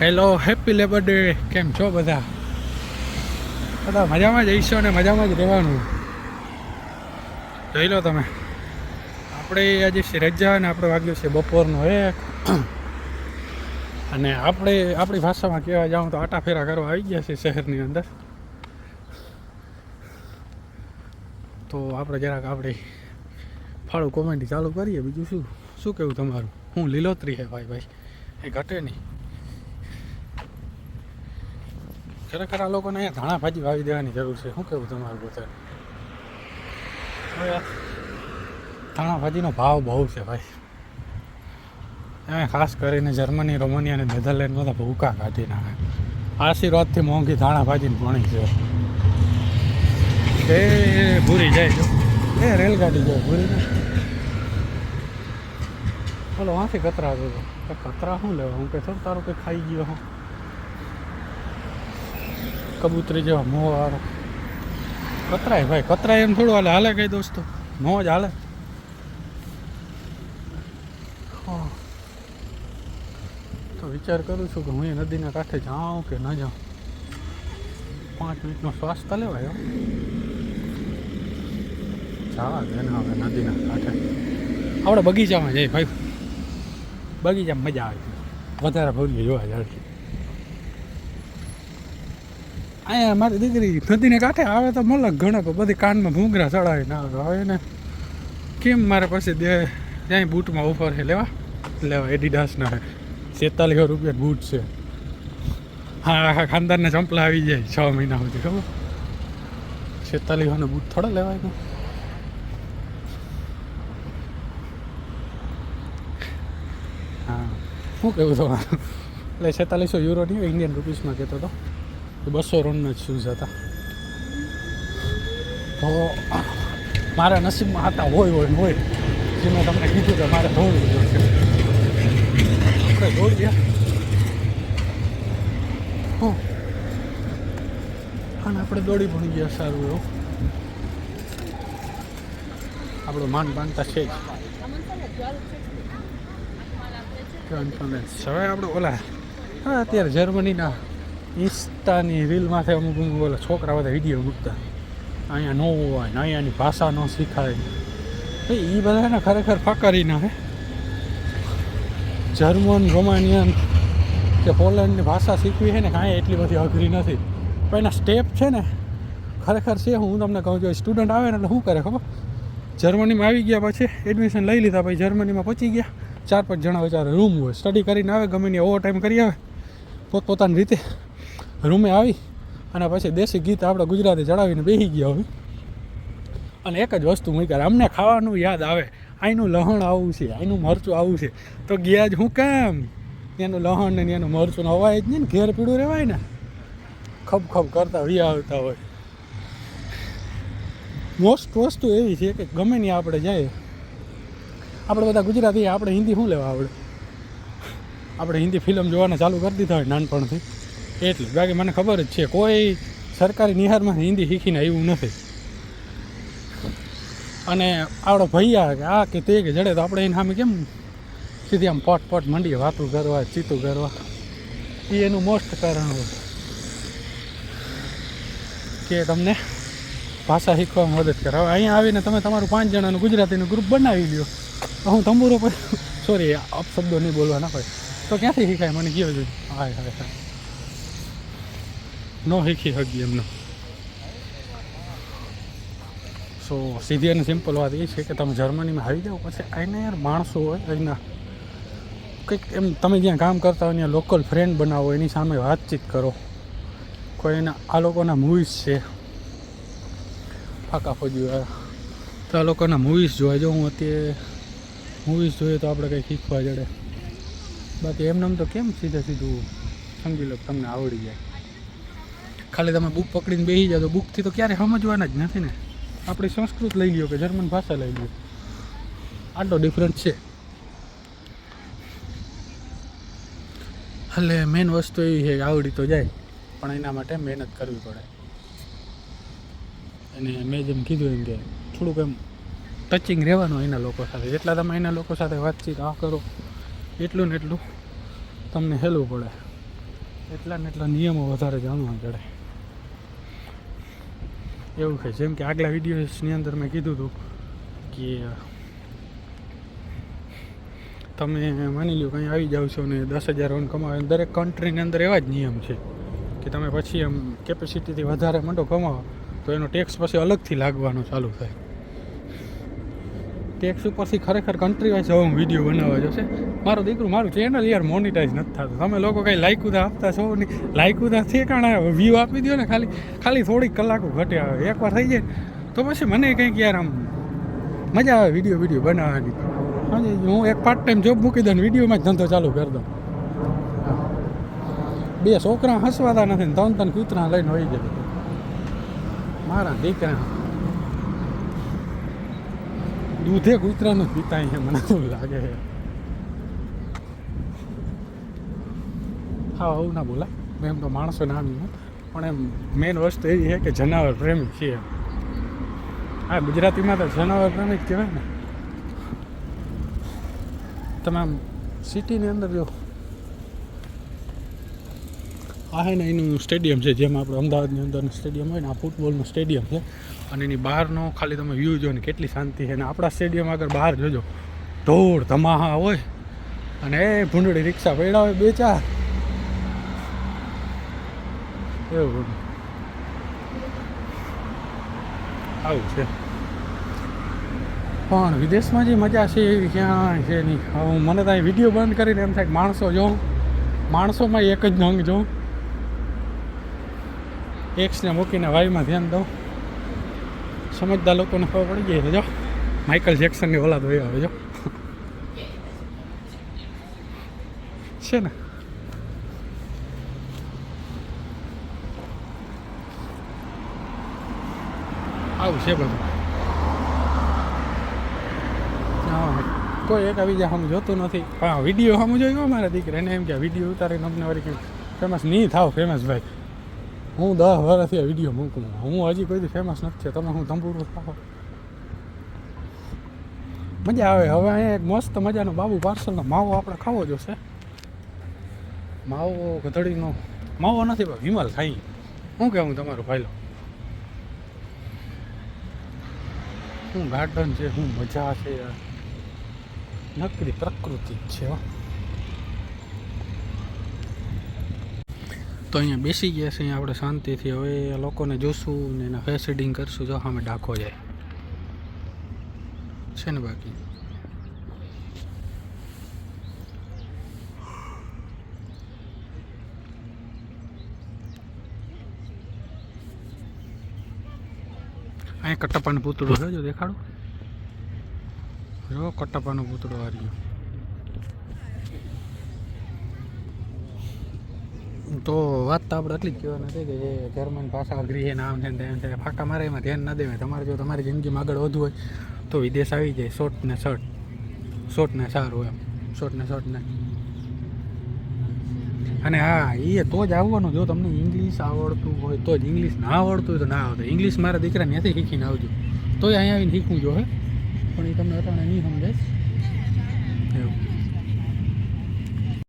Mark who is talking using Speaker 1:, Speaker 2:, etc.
Speaker 1: Hello happy labour day કેમ છો બધા? બધા મજામાં જ હશો ને મજામાં જ રહેવાનું? જોઈ લો તમે. આપણે આજે છે રજા અને આપણે વાગ્યું છે બપોરનો એક. અને આપણે, આપણી ભાષામાં કહેવા જાઉં તો આટા ફેરા કરવા આવી ગયા છે શહેરની અંદર. તો આપણે જરાક આપણી ફાળું કોમેડી ચાલુ કરીએ, બીજું શું? શું કહેવું તમારું? હું લીલોતરી હે ભાઈ ભાઈ. એ ઘટે નહીં. ખરેખર આ લોકોને અહીંયા ધાણા ભાજી વાવી દેવાની જરૂર છે. શું કેવું તમારું પોતાનું? ધાણા ભાજીનો ભાવ બહુ છે ભાઈ. એમાં ખાસ કરીને જર્મની, રોમાનિયા અને નેધરલેન્ડ બધા ભૂકા કાઢી નાખે. આશીર્વાદથી મોંઘી ધાણા ભાજીની ભણી છે. એ ભૂરી જાય એ, રેલગાડી જાય ભૂરી બોલો વાંથી કતરા તો કતરા શું લેવા? હું કે થોડું તારું કંઈ ખાઈ ગયો હું. કબૂતરી જેવા મો વાળો. કતરાય ભાઈ, કતરાય એમ થોડું હાલે. હાલે કઈ દોસ્તો? નો જ હાલે. તો વિચાર કરું છું કે હું એ નદીના કાંઠે જાઉં કે ન જાઉં. પાંચ મિનિટનો શ્વાસ તો લેવાય. જવા દે હવે નદીના કાંઠે. આપણે બગીચામાં જઈએ ભાઈ. બગીચામાં મજા આવે. વધારે ભૂલી જોવા જાડી અહીંયા મારી દીકરી નદીને કાંઠે આવે તો મલક ઘણો, પણ બધી કાનમાં ભૂંગરા ચડાવી, ના આવે ને. કેમ મારે પછી દે ત્યાં બૂટમાં ઓફર છે, લેવા? લેવા, એડિડાસના છેતાલીસો રૂપિયા બૂટ છે. હા, આખા ખાનદારને ચંપલા આવી જાય છ મહિના સુધી, ખબર? છેતાલીસોના બૂટ થોડા લેવાય તો હા શું કહેવું તમારું? એટલે છેતાલીસો યુરો નહીં ઇન્ડિયન રૂપીસમાં કહેતો હતો. તો બસો રોડના જ શૂઝ હતા તો? મારા નસીબમાં હતા, હોય હોય હોય. જે મેં તમને કીધું કે મારે દોડવું જોઈએ આપણે દોડીએ. હા. અને આપણે દોડી પણ ગયા, સારું એવું. આપણું માન માનતા છે જ. હવે આપણે ઓલા, હા, અત્યારે જર્મનીના ઇન્સ્ટાની રીલમાંથી અમુક અમુક ઓલા છોકરા બધા વીડિયો મૂકતા. અહીંયા ન હોય અહીંયાની ભાષા ન શીખાય. એ બધાને ખરેખર ફકારી નાખે જર્મન, રોમાનિયન કે પોલેન્ડની ભાષા શીખવી છે ને કાંઈ એટલી બધી અઘરી નથી. પણ એના સ્ટેપ છે ને, ખરેખર છે, હું તમને કહું છું સ્ટુડન્ટ આવે ને એટલે શું કરે ખબર? જર્મનીમાં આવી ગયા પછી એડમિશન લઈ લીધા, પછી જર્મનીમાં પહોંચી ગયા. ચાર પાંચ જણા વિચારે રૂમ હોય. સ્ટડી કરીને આવે, ગમે ને ઓવર ટાઈમ કરી આવે પોતપોતાની રીતે રૂમે આવી અને પછી દેશી ગીત આપણે ગુજરાતી ચડાવીને બેસી ગયા હોય. અને એક જ વસ્તુ મૂક્યા અમને ખાવાનું યાદ આવે. અહીંનું લહણ આવું છે અહીંનું મરચું આવું છે. તો ગયા જ હું કામ? એનું લહણ ને એનું મરચું અવાય જ નહીં ને ઘેર પીડું રહેવાય ને. ખબ ખબ કરતા વી આવતા હોય. મોસ્ટ વસ્તુ એવી છે કે ગમે નહીં આપણે જાય આપણે બધા ગુજરાતી, આપણે હિન્દી શું લેવા આવડે? આપણે હિન્દી ફિલ્મ જોવાના ચાલુ કરી દીધા હોય નાનપણથી. એટલે, બાકી મને ખબર જ છે, કોઈ સરકારી નિહારમાં હિન્દી શીખીને આવ્યું નથી. અને આપણો ભૈયા કે આ કે તે કે જડે તો આપણે એને સામે કેમ સીધી આમ પટ પટ મંડીએ વાતું કરવા, ચીતું કરવા? એ એનું મોસ્ટ કારણ હોય. કે તમને ભાષા શીખવામાં મદદ કરે. હવે અહીંયા આવીને તમે તમારું પાંચ જણાનું ગુજરાતીનું ગ્રુપ બનાવી લ્યો. હું તંબુરો પર સોરી અપશબ્દો નહીં બોલવાના હોય તો ક્યાંથી શીખાય? મને કયો જોઈએ? હાય હાય હાય. ન શીખી શકી એમનો. સો સીધી અને સિમ્પલ વાત એ છે કે તમે જર્મનીમાં આવી જાઓ, પછી અહીંના યાર માણસો હોય, અહીંના. કંઈક એમ તમે જ્યાં કામ કરતા હોય, ત્યાં લોકલ ફ્રેન્ડ બનાવો, એની સામે વાતચીત કરો. કોઈ એના, આ લોકોના મૂવીઝ છે. ફાકા ફોજી તો આ લોકોના મૂવીઝ જોવા જો હું અત્યારે. મૂવીઝ જોઈએ તો આપણે કંઈ શીખવા જડે. બાકી એમને એમ તો કેમ સીધે સીધું સમજી લો તમને આવડી જાય. ખાલી તમે બુક પકડીને બેસી જાઓ તો બુકથી તો ક્યારે સમજવાના જ નથી ને. આપણી સંસ્કૃત લઈ લ્યો કે જર્મન ભાષા લઈ લ્યો. આટલો ડિફરન્સ છે. એટલે મેઇન વસ્તુ એવી છે આવડી તો જાય, પણ એના માટે મહેનત કરવી પડે. અને મેં જેમ કીધું એમ કે થોડુંક એમ ટચિંગ રહેવાનું એના લોકો સાથે. જેટલા તમે એના લોકો સાથે વાતચીત આ કરો, એટલું ને એટલું તમને હેલવું પડે. એટલા ને એટલા નિયમો વધારે જાણવા પડે એવું છે જેમ કે આગલા વિડીયોની અંદર મેં કીધું હતું કે, તમે માની લો કંઈ આવી જાવ છો ને દસ હજાર રન કમાવે. દરેક કન્ટ્રીની અંદર એવા જ નિયમ છે કે તમે પછી એમ કેપેસિટીથી વધારે મોટો કમાવો, તો એનો ટેક્સ પછી અલગથી લાગવાનો ચાલુ થાય. ટેક્સ ઉપરથી ખરેખર કન્ટ્રી વાઇઝ હવે હું વીડિયો બનાવવા જશે. મારો દીકરો, મારું ચેનલ યાર મોનિટાઈઝ નથી થતું. તમે લોકો કંઈ ઉધા આપતા છો નહીં? છે ઠેકાણા વ્યૂ આપી દો ને ખાલી. ખાલી થોડીક કલાકો ઘટે આવે એકવાર થઈ જાય. તો પછી મને કંઈક યાર આમ મજા આવે વીડિયો વીડિયો બનાવવાની. હા હું એક પાર્ટ ટાઈમ જોબ મૂકી દઉં વિડીયોમાં જ ધંધો ચાલુ કરી દઉં. બે છોકરા હસવાતા નથી ત્રણ ત્રણ કૂતરા લઈને હોય જાય મારા દીકરા દૂધે કૂતરાનું જ છે મને તો લાગે છે. હા, આવું ના બોલા. મેં એમ તો માણસો નામ પણ એમ મેઇન વસ્તુ એવી છે કે જનાવર પ્રેમી છે હા, ગુજરાતીમાં તો જનાવર પ્રેમી જ કહેવાય ને. તમે આમ સિટીની અંદર જો. આ હે ને એનું સ્ટેડિયમ છે, જેમ આપણે અમદાવાદની અંદરનું સ્ટેડિયમ હોય ને, આ ફૂટબોલનું સ્ટેડિયમ છે. અને એની બહારનો ખાલી તમે વ્યૂ જો ને કેટલી શાંતિ છે. અને આપણા સ્ટેડિયમ આગળ બહાર જોજો. ઢોળ ધમાહા હોય. અને એ ભૂંડળી રિક્ષા પડ્યા હોય બે ચાર. એવું. આવું છે. પણ વિદેશમાં જે મજા છે એવી ક્યાં છે નહીં. હવે મને તો વીડિયો બંધ કરીને એમ થાય માણસો જોઉં માણસોમાં એક જ નંગ જોઉં એક્સને મૂકીને વાયુમાં ધ્યાન દઉં. સમજદાર લોકોને ખબર પડી ગઈ હવે જો માઇકલ જેક્સનની ઓલાદ હોય હવે જો. છે ને? આવું છે બધું. કોઈ એક બીજા સામે જોતું નથી. હા વીડિયો સામે જોયો મારા દીકરા એને એમ કે વીડિયો ઉતારીને અમને વળી ફેમસ નહીં થાવ ફેમસ ભાઈ. હું દસ વર્ષથી વીડિયો મૂકું હું હજી કોઈ ફેમસ નથી થયો. તમે હું તંબુરું થાવ મજા આવે. હવે અહીંયા એક મસ્ત મજાનો બાબુ પાર્સલનો માવો આપણે ખાવો જોશે. માવો ગધડીનો. માવો નથી, પણ વિમલ ખાઈ શું કહેવું તમારું ભાઈલો? શું ગાર્ડન છે? શું મજા છે યાર? નકરી પ્રકૃતિ જ છે હો. તો અહીંયા બેસી ગયા છે, અહીંયા આપણે શાંતિથી હવે લોકોને જોશું ને એના ફેસ રીડિંગ કરશું, જો સામે ડાકો જાય. છે ને બાકી? અહીંયા કટપ્પાનું પૂતળું છે, જો દેખાડું. જો કટપ્પાનું પૂતળું આ રહ્યું. તો વાત તો આપણે એટલી જ કહેવાની હતી કે જે જર્મન ભાષા અઘરી છે ને આમ છે તેમ છે, ફાંકા મારે એમાં ધ્યાન ન દેવાય. તમારે જો તમારી જિંદગીમાં આગળ વધવું હોય તો વિદેશ આવી જાય શોર્ટ ને શર્ટ શોર્ટ ને સારું એમ. શોર્ટ ને શર્ટ ને. અને હા એ તો જ આવવાનું. જો તમને ઇંગ્લિશ આવડતું હોય તો જ. ઇંગ્લિશ ના આવડતું હોય તો ના આવતું ઇંગ્લિશ મારા દીકરા ત્યાંથી શીખીને આવજો. તોય અહીંયા આવીને શીખવું જો હે પણ એ તમને અટાણે નહીં સમજાય.